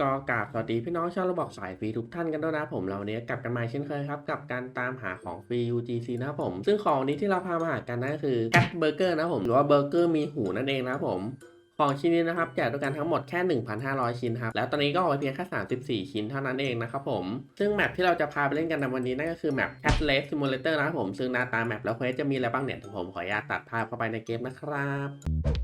ก็กราบสวัสดีพี่น้องชาวระบอกสายฟรีทุกท่านกันด้วยนะผมเราเนี้ยกลับกันมาเช่นเคยครับกับการตามหาของฟรี UGC นะผม ซึ่งของนี้ที่เราพามาหากันนั่นคือแคทเบอร์เกอร์นะผมหรือว่าเบอร์เกอร์มีหูนั่นเองนะผมของชิ้นนี้นะครับแจกด้วยกันทั้งหมดแค่ 1,500 ชิ้นครับ แล้วตอนนี้ก็ออกไปเพียงแค่ 34 ชิ้นเท่านั้นเองนะครับผม ซึ่งแมปที่เราจะพาไปเล่นกันในวันนี้นั่นก็คือแมป Cat Race Simulator นะครับผม ซึ่งหน้าตาแมปแล้วเควสจะมีอะไรบ้างเนี่ยผมขออนุญาตตัดภาพเข้าไปในเกมนะครับ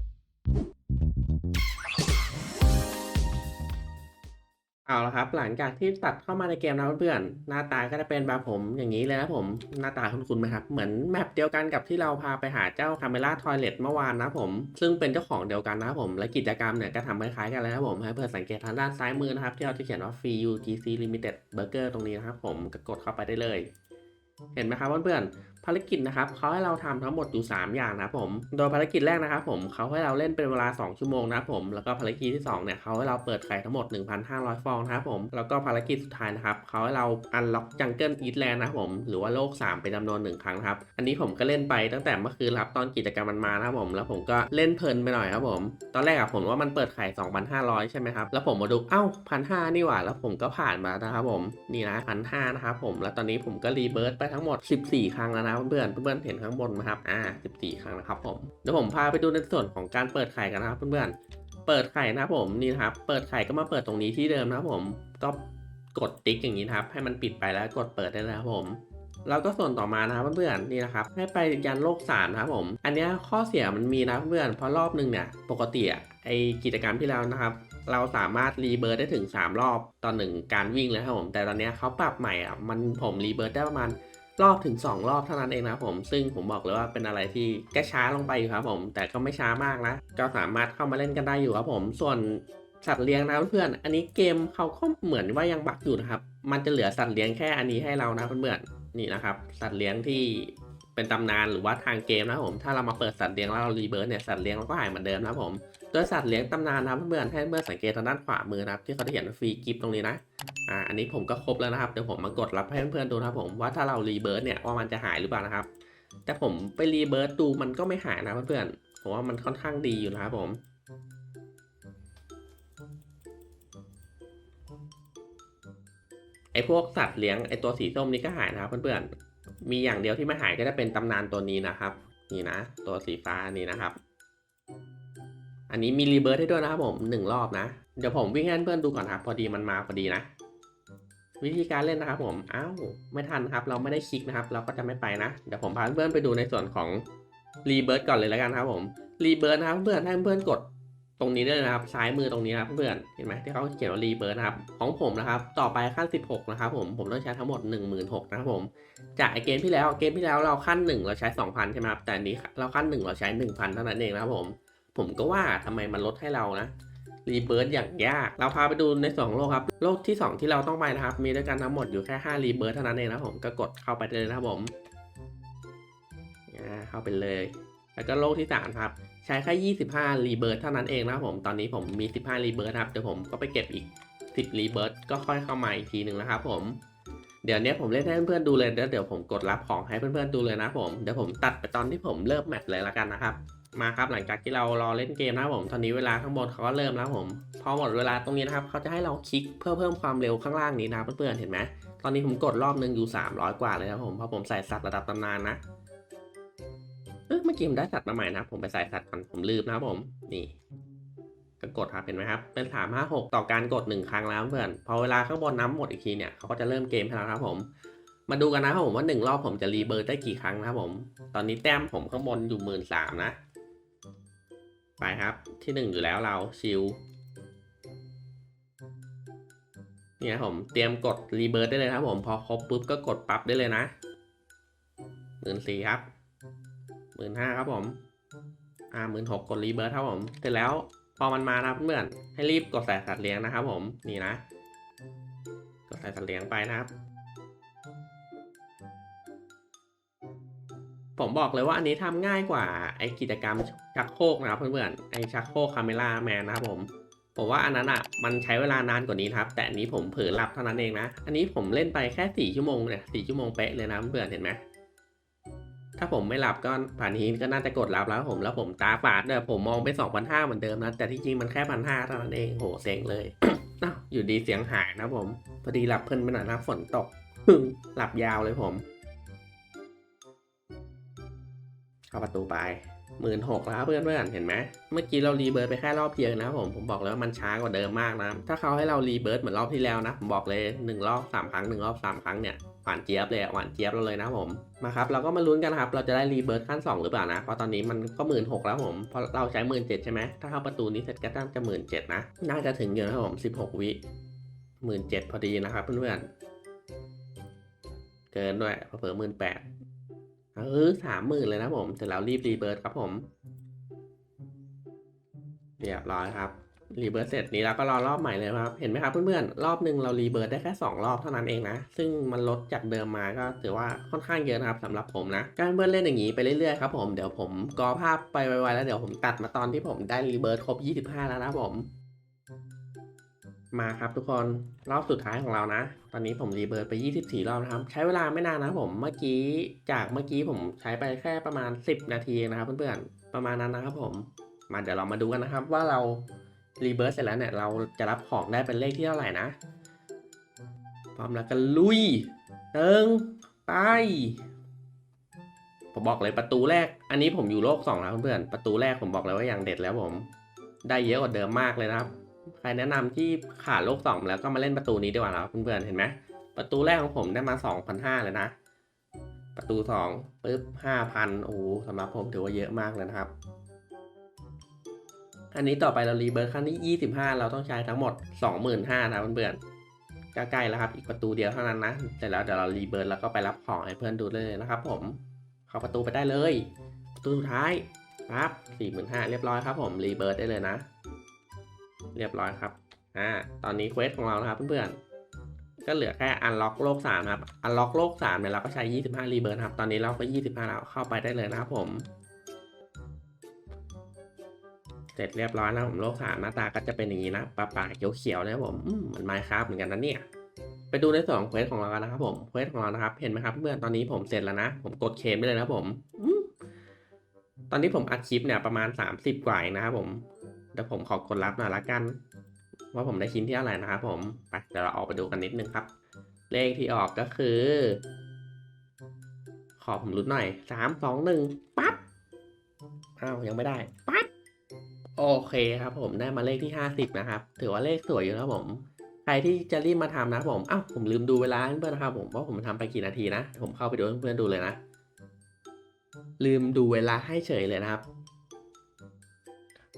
เอาละครับหลังจากที่ตัดเข้ามาในเกมแล้วเพื่อนๆหน้าตาก็จะเป็นแบบผมอย่างนี้เลยนะผมหน้าตาคุ้นๆไหมครับเหมือนแมปเดียวกันกับที่เราพาไปหาเจ้าคาเมล่าทอยเลตเมื่อวานนะผมซึ่งเป็นเจ้าของเดียวกันนะผมและกิจกรรมเนี่ยก็ทำคล้ายๆกันเลยนะผมให้เพื่อนสังเกตทางด้านซ้ายมือนะครับที่เราจะเขียนว่า Free UGC Limited Burger ตรงนี้นะครับผมก็กดเข้าไปได้เลย เห็นไหมครับเพื่อนๆ ภารกิจนะครับเขาให้เราทำทั้งหมดอยู่ 3 อย่างนะผม โดยภารกิจแรกนะครับผมเขาให้เราเล่นเป็นเวลา 2 ชั่วโมงนะผม แล้วก็ภารกิจที่ 2 เนี่ยเขาให้เราเปิดไข่ทั้งหมด 1,500 ฟองนะครับผม แล้วก็ภารกิจสุดท้ายนะครับเขาให้เราอันล็อกจังเกิลอีทแลนด์นะผม หรือว่าโลก 3 เป็นจำนวนหนึ่งครั้งครับ อันนี้ผมก็เล่นไปตั้งแต่เมื่อคืนครับตอนกิจกรรมมันมานะผม แล้วผมก็เล่นเพลินไปหน่อยครับผม ตอนแรกอะผมว่ามันเปิดไข่2,500 ใช่ไหมครับ แล้วผมมาดู เอ้าพันห้านี่หว่า แล้วผมก็ผ่านมานะครับผม นี่นะพันห้านะครับผม แล้วตอนนี้ผมก็รีเบิร์ตไปทั้งหมด 14 ครั้งแล้วนะเพื่อนๆเพื่อนเห็นข้างบนไหมครับ อ่า 14 ครั้งนะครับผม เดี๋ยวผมพาไปดูในส่วนของการเปิดไข่กันนะครับเพื่อนๆ เปิดไข่นะครับผมนี่นะครับ เปิดไข่ก็มาเปิดตรงนี้ที่เดิมนะครับผม ก็กดติ๊กอย่างนี้นะครับ ให้มันปิดไปแล้วกดเปิดได้แล้วครับผมแล้วก็ส่วนต่อมานะครับเพื่อนๆนี่นะครับให้ไปยันโลกสามนะครับผม อันนี้ข้อเสียมันมีนะเพื่อนเพราะรอบหนึ่งเนี่ยปกติอะไอกิจกรรมที่แล้วนะครับ เราสามารถรีเบิร์ดได้ถึง 3 รอบต่อหนึ่งการวิ่งเลยครับผม แต่ตอนนี้เขาปรับใหม่อะมันผมรีเบิร์ดได้ประมาณ รอบถึง 2 รอบเท่านั้นเองนะผม ซึ่งผมบอกเลยว่าเป็นอะไรที่แก็ช้าลงไปอยู่ครับผม แต่ก็ไม่ช้ามากนะ ก็สามารถเข้ามาเล่นกันได้อยู่ครับผม ส่วนสัตว์เลี้ยงนะเพื่อน อันนี้เกมเขาก็เหมือนว่ายังบักอยู่นะครับ มันจะเหลือสัตว์เลี้ยงแค่อันนี้ให้เรานะเพื่อนๆ นี่นะครับ สัตว์เลี้ยงที่เป็นตำนานหรือว่าทางเกมนะผม ถ้าเรามาเปิดสัตว์เลี้ยงแล้วเรารีเบิร์ดเนี่ยสัตว์เลี้ยงเราก็หายเหมือนเดิมนะผมโดยสัตว์เลี้ยงตำนานนะเพื่อนๆให้เพื่อนสังเกตทางด้านขวามือนะครับที่เขาจะเขียนว่าฟรีกิฟต์ตรงนี้นะ อ่าอันนี้ผมก็ครบแล้วนะครับเดี๋ยวผมมากดรับให้เพื่อนๆดูนะครับผมว่าถ้าเรารีเบิร์ดเนี่ยว่ามันจะหายหรือเปล่านะครับ แต่ผมไปรีเบิร์ดดูมันก็ไม่หายนะเพื่อนๆผมว่ามันค่อนข้างดีอยู่นะครับผมไอพวกสัตว์เลี้ยงไอตัวสีส้มนี่ก็หายนะครับเพื่อนๆ มีอย่างเดียวที่ไม่หายก็จะเป็นตำนานตัวนี้นะครับ นี่นะ ตัวสีฟ้านี่นะครับ อันนี้มีรีเบิร์ดให้ด้วยนะครับผมหนึ่งรอบนะ เดี๋ยวผมวิ่งให้เพื่อนดูก่อนครับ พอดีมันมาพอดีนะ วิธีการเล่นนะครับผมอ้าวไม่ทันครับ เราไม่ได้คลิกนะครับ เราก็จะไม่ไปนะ เดี๋ยวผมพาเพื่อนๆไปดูในส่วนของรีเบิร์ดก่อนเลยแล้วกันครับผมรีเบิร์ดนะครับเพื่อนให้เพื่อนกดตรงนี้ได้เลยนะครับซ้ายมือตรงนี้นะครับเพื่อนเห็นไหมที่เขาเขียนว่ารีเบิร์นะครับของผมนะครับ ต่อไปขั้น 16 นะครับผมผมต้องใช้ทั้งหมด 16,000นะครับผม จากเกมที่แล้วเกมที่แล้วเราขั้น 1 เราใช้ 2,000ใช่ไหมครับแต่อันนี้เราขั้น 1 เราใช้ 1,000เท่านั้นเองนะครับผม ผมก็ว่าทำไมมันลดให้เรานะ รีเบิร์ดอย่างยาก เราพาไปดูในส่วนของโลกครับ โลกที่ 2 ที่เราต้องไปนะครับ มีด้วยกันทั้งหมดอยู่แค่5รีเบิร์ดเท่านั้นเองนะครับผมก็กดเข้าไปเลยนะครับผมเข้าไปเลย แล้วก็โลกที่3ครับใช้แค่25รีเบิร์ดเท่านั้นเองนะครับผมตอนนี้ผมมี 15รีเบิร์ดครับเดี๋ยวผมก็ไปเก็บอีก 10รีเบิร์ดก็ค่อยเข้ามาอีกทีหนึ่งนะครับผมเดี๋ยวนี้ผมเล่นให้เพื่อนๆดูเลยแล้วเดี๋ยวผมกดรับของให้เพื่อนๆดูเลยนะผม เดี๋ยวผมตัดไปตอนที่ผมเริ่มแมตช์เลยละกันนะครับ มาครับหลังจากที่เรารอเล่นเกมนะครับผมตอนนี้เวลาข้างบนเขาก็เริ่มแล้วผมพอหมดเวลาตรงนี้นะครับเขาจะให้เราคลิกเพื่อเพิ่มความเร็วข้างล่างนี้นะเพื่อนๆเห็นไหมตอนนี้ผมกดรอบหนึ่งอยู่ 300 กว่าเลยครับผมเพราะผมใส่สัตว์ระดับตำนานนะเออเมื่อกี้ผมได้สัตว์มาใหม่นะผมไปใส่สัตว์ก่อนผมลืมนะผมนี่ก็กดครับเห็นไหมครับเป็นสามห้าหกต่อการกดหนึ่งครั้งแล้วเพื่อนพอเวลาข้างบนน้ำหมดอีกทีเนี่ยเขาก็จะเริ่มเกมให้แล้วครับผมมาดูกันนะครับผมว่าหนึ่งรอบผมจะรีเบิร์ดได้กี่ครั้งนะครับผม ตอนนี้แต้มผมข้างบนอยู่หมื่นสามนะ ไปครับ ที่หนึ่งอยู่แล้วเราชิลเนี่ยผมเตรียมกดรีเบิร์ดได้เลยครับผมพอครบปุ๊บก็กดปั๊บได้เลยนะหมื่นสี่ครับหมื่นห้าครับผมอ่าหมื่นหกกดรีเบิร์ดครับผมเสร็จแล้วพอมันมานะเพื่อนให้รีบกดใส่สัตว์เลี้ยงนะครับผมนี่นะ กดใส่สัตว์เลี้ยงไปนะครับ ผมบอกเลยว่าอันนี้ทำง่ายกว่าไอกิจกรรมชักโครกนะครับเพื่อนๆไอชักโครกคาเมล่าแมนนะครับผมผมว่าอันนั้นอะมันใช้เวลานานกว่านี้ครับ แต่อันนี้ผมเผลอหลับเท่านั้นเองนะ อันนี้ผมเล่นไปแค่สี่ชั่วโมงเนี่ยสี่ชั่วโมงเป๊ะเลยนะเพื่อนเห็นไหมถ้าผมไม่หลับก็ผ่านนี้ก็น่าจะกดรับแล้วผมแล้วผมตาฝาดด้วยผมมองไป2,500เหมือนเดิมนะแต่ที่จริงมันแค่พันห้าเท่านั้นเองโหเซ็งเลยอ้าวอยู่ดีเสียงหายนะผมพอดีหลับเพลินไปหน่อยนะฝนตกหลับยาวเลยผม เข้าประตูไปหมื่นหกแล้วเพื่อนเพื่อนเห็นไหมเมื่อกี้เรารีเบิร์ดไปแค่รอบเดียวนะผมผมบอกเลยว่ามันช้ากว่าเดิมมากนะถ้าเขาให้เรารีเบิร์ดเหมือนรอบที่แล้วนะผมบอกเลยหนึ่งรอบสามครั้งหนึ่งรอบสามครั้งเนี่ยหวานเจี๊ยบเลยหวานเจี๊ยบเราเลยนะผมมาครับเราก็มาลุ้นกันครับเราจะได้รีเบิร์ดขั้นสองหรือเปล่านะเพราะตอนนี้มันก็หมื่นหกแล้วผมเพราะเราใช้หมื่นเจ็ดใช่ไหมถ้าเข้าประตูนี้เสร็จก็น่าจะหมื่นเจ็ดนะน่าจะถึงอยู่นะผมสิบหกวิหมื่นเจ็ดพอดีนะครับเพื่อนๆเกินด้วยเผื่อหมื่นแปด เออสามหมื่นเลยนะผม เสร็จแล้วรีบรีเบิร์ดครับผม เรียบร้อยครับ รีเบิร์ดเสร็จนี้แล้วก็รอรอบใหม่เลยครับ เห็นไหมครับเพื่อนๆ รอบหนึ่งเรารีเบิร์ดได้แค่ 2 รอบเท่านั้นเองนะ ซึ่งมันลดจากเดิมมาก็ถือว่าค่อนข้างเยอะนะครับสำหรับผมนะ การเพื่อนเล่นอย่างนี้ไปเรื่อยๆครับผม เดี๋ยวผมกอภาพไปไวๆแล้วเดี๋ยวผมตัดมาตอนที่ผมได้รีเบิร์ดครบ 25 แล้วนะผม มาครับทุกคนรอบสุดท้ายของเรานะ ตอนนี้ผมรีเบิร์ดไป 24 รอบนะครับ ใช้เวลาไม่นานนะผมเมื่อกี้จากเมื่อกี้ผมใช้ไปแค่ประมาณ 10 นาทีเองนะครับเพื่อนๆประมาณนั้นนะครับผมมาเดี๋ยวเรามาดูกันนะครับ ว่าเรารีเบิร์ดเสร็จแล้วเนี่ยเราจะรับของได้เป็นเลขที่เท่าไหร่นะพร้อมแล้วก็ลุยหนึ่งไปผมบอกเลยประตูแรก อันนี้ผมอยู่โลกสองแล้วเพื่อนๆประตูแรกผมบอกเลยว่าอย่างเด็ดแล้วผม ได้เยอะกว่าเดิมมากเลยนะครับ ใครแนะนำที่ขาดโลกสองแล้วก็มาเล่นประตูนี้ดีกว่านะครับเพื่อนๆเห็นไหมประตูแรกของผมได้มา2,500เลยนะ ประตูสองปึ๊บ5,000โอ้โหสำหรับผมถือว่าเยอะมากเลยนะครับ อันนี้ต่อไปเรารีเบิร์ครั้งที่ 25 เราต้องใช้ทั้งหมด 25,000นะเพื่อนๆใกล้ๆแล้วครับ อีกประตูเดียวเท่านั้นนะเสร็จแล้วเดี๋ยวเรารีเบิร์แล้วก็ไปรับของให้เพื่อนดูเลยนะครับ ผมเข้าประตูไปได้เลย ประตูสุดท้ายครับ45,000เรียบร้อยครับ ผมรีเบิร์ได้เลยนะ เรียบร้อยครับอ่าตอนนี้เควสของเรานะครับเพื่อนๆก็เหลือแค่อันล็อกโลก3ครับอันล็อกโลก3เนี่ยเราก็ใช้ 25 รีเบิร์นครับตอนนี้เราก็ 25 แล้วเข้าไปได้เลยนะครับผมเสร็จเรียบร้อยแล้วผมโลก3หน้าตาก็จะเป็นอย่างนี้นะปลาป่าเขียวๆนะครับผมอืมมันไมค์ครับเหมือนกันนะเนี่ยไปดูในส่วนของเควสของเรากันนะครับผมเควสของเรานะครับเห็นไหมครับเพื่อนตอนนี้ผมเสร็จแล้วนะ ผมกดเคมได้เลยนะครับผมอืมตอนนี้ผมอัดคลิปเนี่ยประมาณ 30 กว่าเองนะครับผม เดี๋ยวผมขอกดรับหน่อยละกัน ว่าผมได้ชิ้นที่เท่าไหร่นะครับผมไปเดี๋ยวเราออกไปดูกันนิดนึงครับ เลขที่ออกก็คือ ขอผมรุ้นหน่อยสามสองหนึ่งปั๊บอ้าวยังไม่ได้ปั๊บโอเคครับ ผมได้มาเลขที่ห้าสิบนะครับ ถือว่าเลขสวยอยู่นะผมใครที่จะรีบมาทำนะผมอ้าวผมลืมดูเวลาเพื่อนนะครับผมว่าผมทำไปกี่นาทีนะ ผมเข้าไปดูเพื่อนๆดูเลยนะ ลืมดูเวลาให้เฉยเลยนะครับ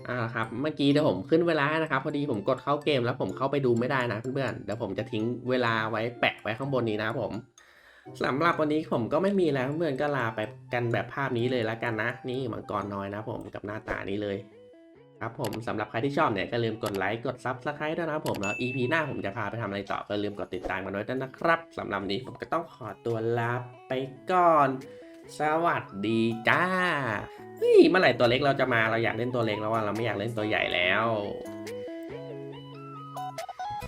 อ่าครับ เมื่อกี้เดี๋ยวผมขึ้นเวลานะครับ พอดีผมกดเข้าเกมแล้วผมเข้าไปดูไม่ได้นะเพื่อนๆ เดี๋ยวผมจะทิ้งเวลาไว้แปะไว้ข้างบนนี้นะผมสำหรับวันนี้ผมก็ไม่มีแล้วเพื่อนก็ลาไปกันแบบภาพนี้เลยแล้วกันนะ นี่มังกรน้อยนะผมกับหน้าตานี้เลย ครับผมสำหรับใครที่ชอบเนี่ยก็ลืมกดไลค์กดซับสไครต์ด้วยนะผมแล้ว EP หน้าผมจะพาไปทำอะไรต่อก็ลืมกดติดตามกันด้วยนะครับสำหรับวันนี้ผมก็ต้องขอตัวลาไปก่อน สวัสดีจ้าเฮ้ยเมื่อไหร่ตัวเล็กเราจะมาเราอยากเล่นตัวเล็กแล้วว่าเราไม่อยากเล่นตัวใหญ่แล้ว